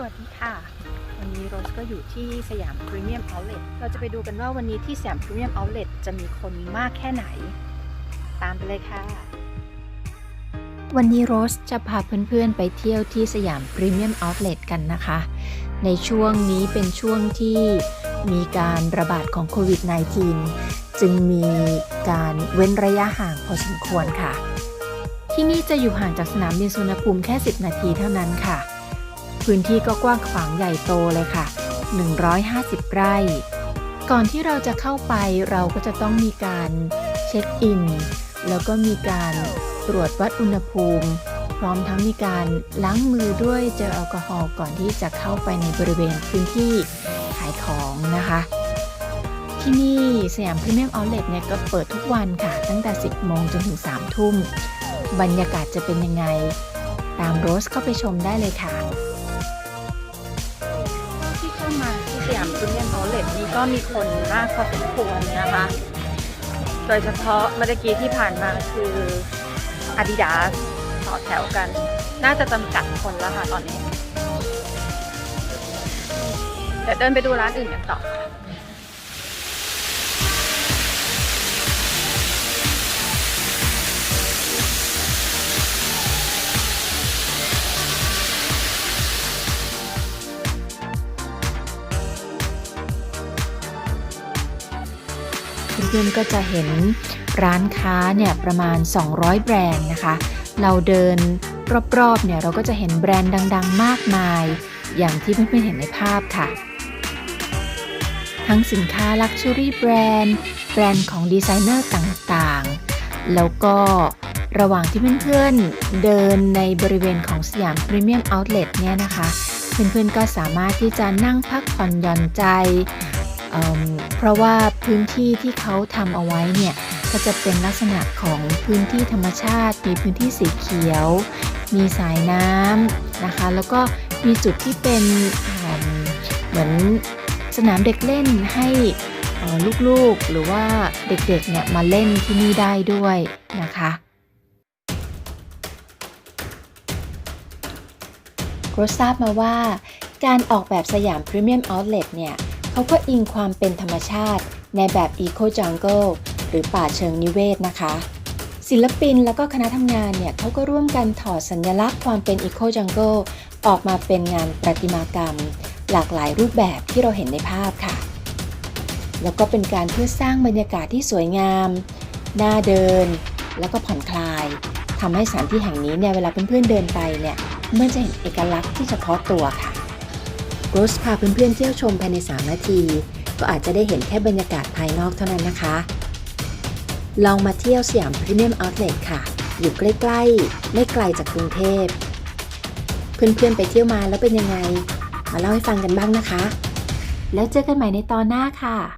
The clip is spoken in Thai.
สวัสดีค่ะ วันนี้โรสก็อยู่ที่สยามพรีเมียมเอาท์เลทเราจะไปดูกันว่าวันนี้ที่สยามพรีเมียมเอาท์เลทจะมีคนมากแค่ไหน ตามไปเลยค่ะ วันนี้โรสจะพาเพื่อนๆไปเที่ยวที่สยามพรีเมียมเอาท์เลทกันนะคะ ในช่วงนี้เป็นช่วงที่มีการระบาดของโควิด -19 จึงมีการเว้นระยะห่างพอสมควรค่ะ ที่นี่จะอยู่ห่างจากสนามบินสุวรรณภูมิแค่ 10 นาทีเท่านั้นค่ะ พื้นที่ก็กว้างขวางใหญ่โตเลยค่ะ 150 ไร่ ก่อนที่เราจะเข้าไปเราก็จะต้องมีการเช็คอิน แล้วก็มีการตรวจวัดอุณหภูมิ พร้อมทั้งมีการล้างมือด้วยเจลแอลกอฮอล์ก่อนที่จะเข้าไปในบริเวณพื้นที่ขายของนะคะ ที่นี่สยามพรีเมียมเอาท์เลทเนี่ยก็เปิดทุกวันค่ะ ตั้งแต่ 10 โมงจนถึง 3 ทุ่ม บรรยากาศจะเป็นยังไง ตามโรสเข้าไปชมได้เลยค่ะามาที่สยามจุนเนียมเอาท์เลทนี้ก็มีคนมากพอสมควรนะคะ โดยเฉพาะเมื่อกี้ที่ผ่านมาคือ Adidas ต่อแถวกัน น่าจะจำกัดคนแล้วค่ะตอนนี้ เดี๋ยวเดินไปดูร้านอื่นกันต่อ เพื่อนๆก็จะเห็นร้านค้าเนี่ยประมาณ 200 แบรนด์นะคะ เราเดินรอบๆเนี่ยเราก็จะเห็นแบรนด์ดัง ๆ มากมาย อย่างที่เพื่อนๆเห็นในภาพค่ะ ทั้งสินค้าลักชัวรี่แบรนด์แบรนด์ของดีไซเนอร์ต่างๆ แล้วก็ระหว่างที่เพื่อนๆเดินในบริเวณของสยามพรีเมียมเอาท์เลทเนี่ยนะคะ เพื่อนๆก็สามารถที่จะนั่งพักผ่อนหย่อนใจ เเพราะว่าพื้นที่ที่เขาทำเอาไว้เนี่ยก็จะเป็นลักษณะของพื้นที่ธรรมชาติ มีพื้นที่สีเขียว มีสายน้ำนะคะ แล้วก็มีจุดที่เป็นเเหมือนสนามเด็กเล่นให้ลูกๆหรือว่าเด็กๆเนี่ยมาเล่นที่นี่ได้ด้วยนะคะโรสทราบมาว่าการออกแบบสยามพรีเมียมเอาท์เลทเนี่ย เขาก็อิงความเป็นธรรมชาติ ในแบบ Eco Jungle หรือป่าเชิงนิเวศนะคะ ศิลปินแล้วก็คณะทำงานเนี่ยเขาก็ร่วมกันถอดสัญลักษณ์ความเป็น Eco Jungle ออกมาเป็นงานประติมากรรม หลากหลายรูปแบบที่เราเห็นในภาพค่ะ แล้วก็เป็นการเพื่อสร้างบรรยากาศที่สวยงาม น่าเดิน แล้วก็ผ่อนคลายทำให้สถานที่แห่งนี้เนี่ยเวลาเพื่อนๆเดินไปเนี่ยเมื่อจะเห็นเอกลักษณ์ที่เฉพาะตัวค่ะ โรสพาเพื่อนๆเที่ยวชมภายใน 3 นาที ก็อาจจะได้เห็นแค่บรรยากาศภายนอกเท่านั้นนะคะ ลองมาเที่ยวสยามพรีเมียมเอาท์เลทค่ะ อยู่ใกล้ๆ ไม่ไกลจากกรุงเทพ เพื่อนๆไปเที่ยวมาแล้วเป็นยังไง มาเล่าให้ฟังกันบ้างนะคะ แล้วเจอกันใหม่ในตอนหน้าค่ะ